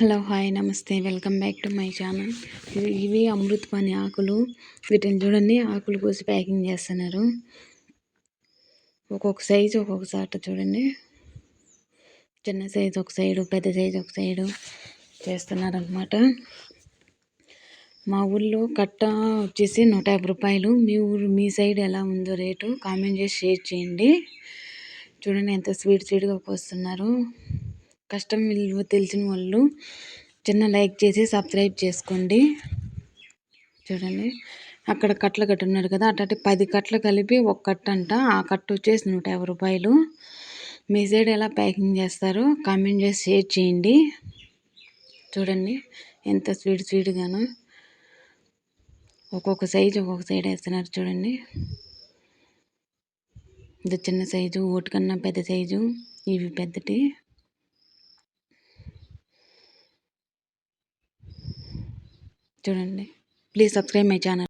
Hello hi నమస్తే. Welcome back to my channel. ఇవి అమృతపాణి ఆకులు. వీటిని చూడండి ఆకులు కోసి ప్యాకింగ్ చేస్తున్నారు. ఒక్కొక్క సైజు ఒక్కొక్క సాట చూడండి. చిన్న సైజు ఒక సైడు పెద్ద సైజు ఒక సైడు చేస్తున్నారనమాట మా ఊళ్ళో కట్ట వచ్చేసి నూట యాభై రూపాయలు. మీ ఊరు మీ సైడ్ ఎలా ఉందో రేటు కామెంట్ చేసి షేర్ చేయండి. చూడండి ఎంత స్వీట్ స్వీట్గా పోస్తున్నారు కష్టం విలువ తెలిసిన వాళ్ళు చిన్న లైక్ చేసి సబ్స్క్రైబ్ చేసుకోండి. చూడండి. అక్కడ కట్టలు కట్టున్నారు కదా అట్లాంటి పది కట్టలు కలిపి ఒక కట్ట అంట. ఆ కట్ట వచ్చేసి నూట యాభై రూపాయలు. మీ సైడ్ ఎలా ప్యాకింగ్ చేస్తారో కామెంట్ చేసి షేర్ చేయండి. చూడండి. ఎంత స్వీట్ స్వీట్గాను. ఒక్కొక్క సైజు ఒక్కొక్క సైడ్ వేస్తున్నారు చూడండి. ఇది చిన్న సైజు ఓటు కన్నా పెద్ద సైజు. ఇవి పెద్దటి. చూడండి ప్లీజ్ సబ్స్క్రైబ్ మై ఛానల్